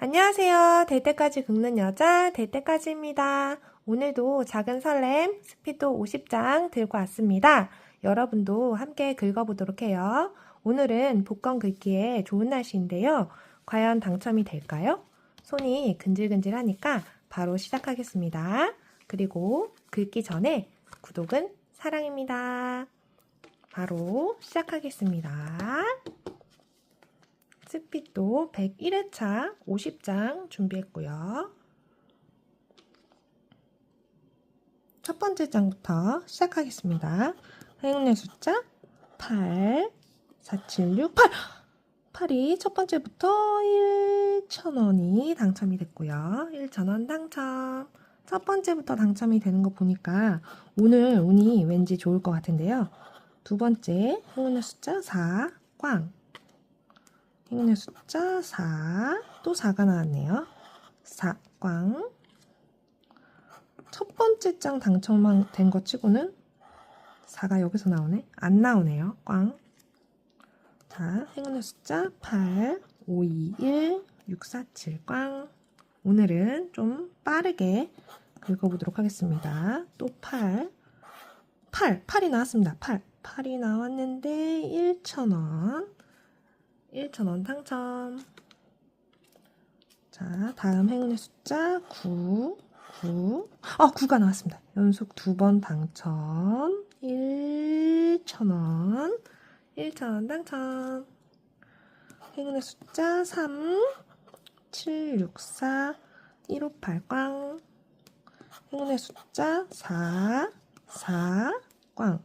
안녕하세요. 될 때까지 긁는 여자, 될 때까지입니다. 오늘도 작은 설렘 스피도 50장 들고 왔습니다. 여러분도 함께 긁어보도록 해요. 오늘은 복권 긁기에 좋은 날씨인데요. 과연 당첨이 될까요? 손이 근질근질하니까 바로 시작하겠습니다. 그리고 긁기 전에 구독은 사랑입니다. 바로 시작하겠습니다. 스피도 101회차 50장 준비했고요. 첫 번째 장부터 시작하겠습니다. 행운의 숫자 8, 4, 7, 6, 8! 8이 첫 번째부터 1,000원이 당첨이 됐고요. 1,000원 당첨. 첫 번째부터 당첨이 되는 거 보니까 오늘 운이 왠지 좋을 것 같은데요. 두 번째 행운의 숫자 4, 꽝. 행운의 숫자 4. 또 4가 나왔네요. 4, 꽝. 첫 번째 장 당첨된 것 치고는 4가 여기서 나오네. 안 나오네요. 꽝. 자, 행운의 숫자 8, 5, 2, 1, 6, 4, 7, 꽝. 오늘은 좀 빠르게 긁어보도록 하겠습니다. 또 8. 8, 8이 나왔습니다. 8. 8이 나왔는데 1,000원. 1,000원 당첨. 자, 다음 행운의 숫자 9, 9. 아, 9가 나왔습니다. 연속 두 번 당첨. 1,000원. 1,000원 당첨. 행운의 숫자 3, 7, 6, 4, 1, 5, 8, 꽝. 행운의 숫자 4, 4, 꽝.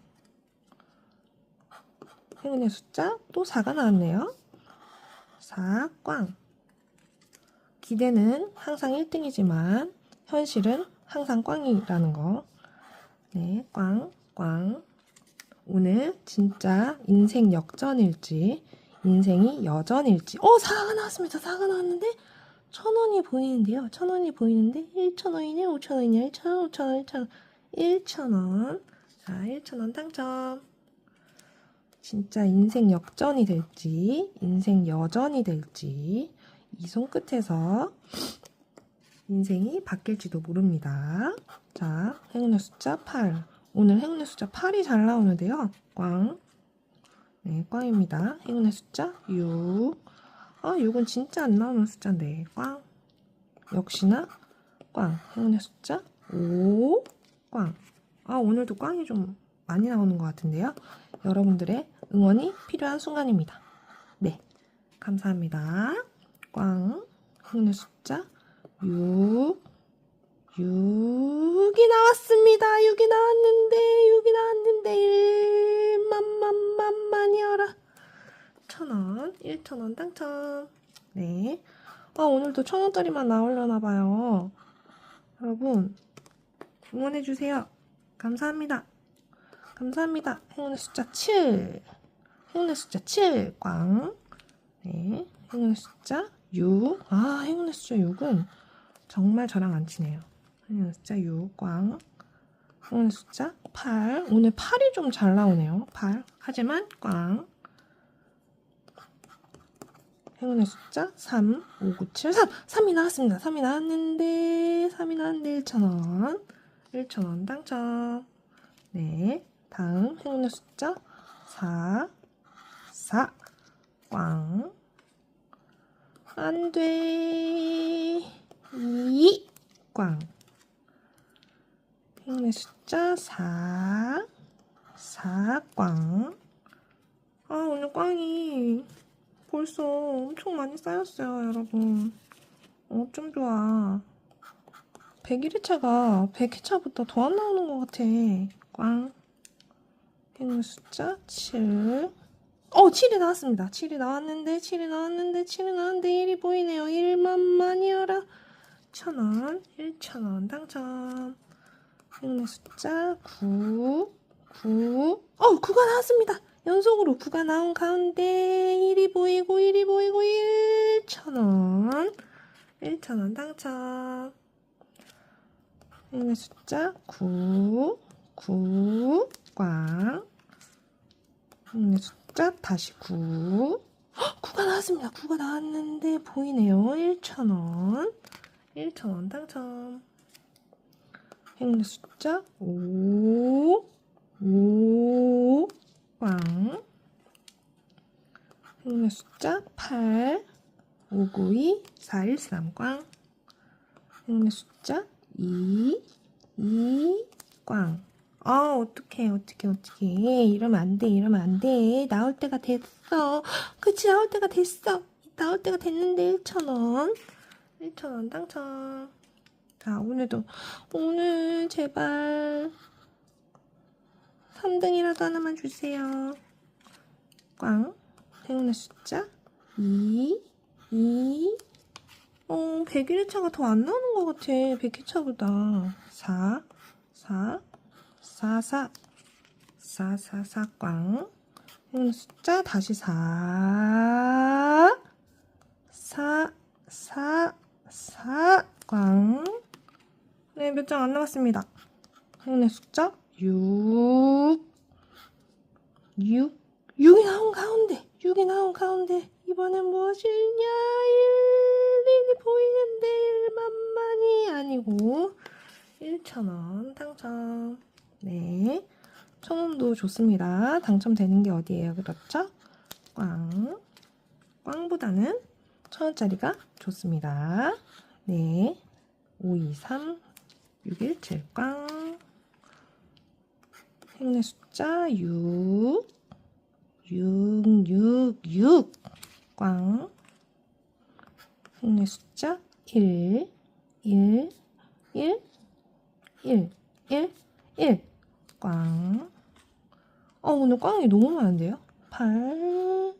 행운의 숫자 또 4가 나왔네요. 4, 꽝. 기대는 항상 1등이지만 현실은 항상 꽝이라는 거. 네, 꽝, 꽝. 오늘 진짜 인생 역전일지, 인생이 여전일지. 어, 4가 나왔습니다. 4가 나왔는데, 천 원이 보이는데요. 천 원이 보이는데, 1천 원이냐, 5천 원이냐, 1천 원, 5천 원, 1천 원. 1천 원. 자, 1천 원 당첨. 진짜 인생 역전이 될지, 인생 여전이 될지, 이 손끝에서 인생이 바뀔지도 모릅니다. 자, 행운의 숫자 8. 오늘 행운의 숫자 8이 잘 나오는데요. 꽝. 네, 꽝입니다. 행운의 숫자 6. 아, 6은 진짜 안 나오는 숫자인데. 꽝. 역시나 꽝. 행운의 숫자 5. 꽝. 아, 오늘도 꽝이 좀 많이 나오는 것 같은데요. 여러분들의 응원이 필요한 순간입니다. 네. 감사합니다. 꽝. 행운의 숫자 6. 6이 나왔습니다. 6이 나왔는데, 6이 나왔는데, 1만만만만이어라. 천원, 1천원 당첨. 네. 아, 오늘도 천원짜리만 나오려나봐요. 여러분, 응원해주세요. 감사합니다. 감사합니다. 행운의 숫자 7. 행운의 숫자 7. 꽝. 네. 행운의 숫자 6. 아, 행운의 숫자 6은 정말 저랑 안 치네요. 행운의 숫자 6. 꽝. 행운의 숫자 8. 오늘 8이 좀 잘 나오네요. 8. 하지만 꽝. 행운의 숫자 3, 5, 9, 7, 3. 3이 나왔습니다. 3이 나왔는데, 3이 나왔는데 1,000원. 1,000원 당첨. 네. 다음 행운의 숫자 4, 4. 꽝. 안 돼. 2. 꽝. 행운의 숫자 4, 4. 꽝. 아, 오늘 꽝이 벌써 엄청 많이 쌓였어요, 여러분. 어, 좀 좋아. 101회차가 100회차보다 더 안 나오는 것 같아. 꽝. 행운 숫자 7. 어, 7이 나왔습니다. 7이 나왔는데, 7이 나왔는데, 7이 나왔는데, 1이 보이네요. 1만만이어라. 1000원, 1000원 당첨. 행운의 숫자 9, 9. 어, 9가 나왔습니다. 연속으로 9가 나온 가운데 1이 보이고, 1이 보이고, 1,000원. 1,000원 당첨. 행운의 숫자 9, 9, 꽝. 행운의 숫자 다시 9, 헉, 9가 나왔습니다. 9가 나왔는데 보이네요. 1,000원. 1,000원 당첨. 행운의 숫자 5, 5, 꽝. 행운의 숫자 8, 5, 9, 2, 4, 1, 3, 꽝. 행운의 숫자 2, 2, 꽝. 아, 어떡해, 어떡해, 어떡해. 이러면 안 돼, 이러면 안 돼. 나올 때가 됐어. 그치, 나올 때가 됐어. 나올 때가 됐는데 1,000원. 1,000원 당첨. 자, 오늘도, 오늘 제발 3등이라도 하나만 주세요. 꽝. 행운의 숫자 2, 2, 어, 100일차가 더 안 나오는 것 같아. 100일차보다. 4, 4, 4, 4, 4, 4, 4, 꽝. 행운의 숫자 다시 4, 4, 4, 4, 꽝. 네, 몇 장 안 남았습니다. 행운의 숫자 6, 6, 6이 나온 가운데, 6이 나온 가운데. 이번엔 무엇이냐? 1, 1이 보이는데 1만만이 아니고 1,000원 당첨. 네. 1,000원도 좋습니다. 당첨되는 게 어디예요? 그렇죠? 꽝. 꽝보다는 1,000원짜리가 좋습니다. 네. 5, 2, 3, 6, 1, 7, 꽝. 행운의 숫자 6, 6, 6, 6, 꽝. 행운의 숫자 1, 1, 1, 1, 1, 1, 꽝. 어, 오늘 꽝이 너무 많은데요? 8.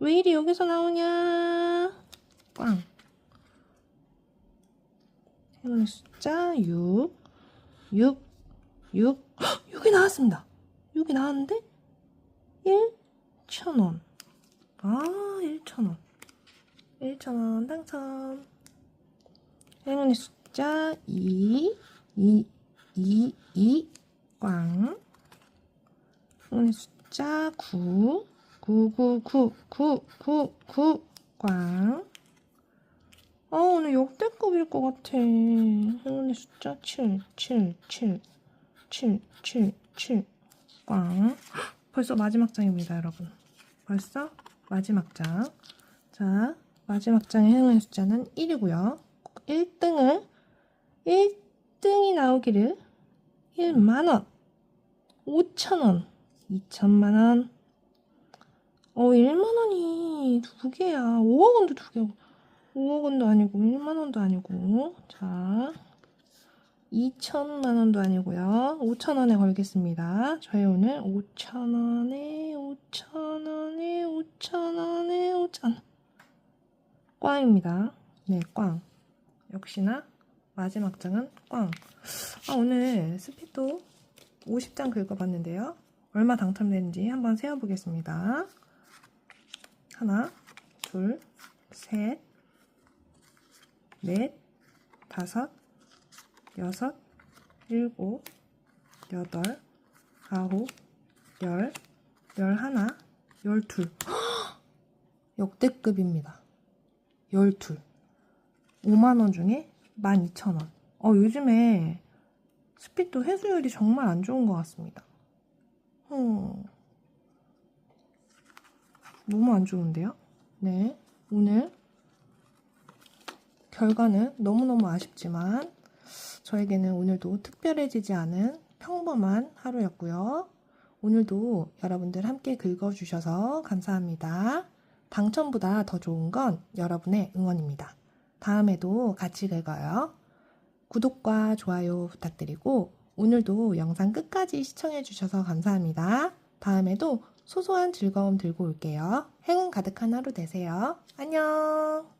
왜 이리 여기서 나오냐? 꽝. 행운의 숫자 6, 6, 6. 헉, 6이 나왔습니다. 6이 나왔는데 1,000원. 아, 1,000원. 1,000원 당첨. 행운의 숫자 2, 2, 2, 2, 꽝. 행운의 숫자 9, 9, 9, 9, 9, 9, 9, 꽝. 아, 오늘 역대급일 것 같아. 행운의 숫자 7, 7, 7, 7, 7, 7, 꽝. 벌써 마지막 장입니다, 여러분. 벌써 마지막 장. 자, 마지막 장의 행운의 숫자는 1이고요. 1등을 1등이 나오기를 1만원, 5천원, 2천만원, 어, 1만원이 두 개야. 5억 원도 두 개고. 5억 원도 아니고, 1만 원도 아니고. 자, 2천만 원도 아니고요. 5천 원에 걸겠습니다. 저희 오늘 5천 원에, 5천 원에, 5천 원에, 5천 원. 꽝입니다. 네, 꽝. 역시나 마지막 장은 꽝. 아, 오늘 스피도 50장 긁어봤는데요. 얼마 당첨되는지 한번 세어보겠습니다. 하나, 둘, 셋, 넷, 다섯, 여섯, 일곱, 여덟, 아홉, 열, 열하나, 열둘. 역대급입니다. 열둘. 5만원 중에 12,000원. 어, 요즘에 스피도 회수율이 정말 안 좋은 것 같습니다. 어, 너무 안 좋은데요? 네. 오늘 결과는 너무너무 아쉽지만 저에게는 오늘도 특별해지지 않은 평범한 하루였고요. 오늘도 여러분들 함께 긁어주셔서 감사합니다. 당첨보다 더 좋은 건 여러분의 응원입니다. 다음에도 같이 긁어요. 구독과 좋아요 부탁드리고 오늘도 영상 끝까지 시청해주셔서 감사합니다. 다음에도 소소한 즐거움 들고 올게요. 행운 가득한 하루 되세요. 안녕!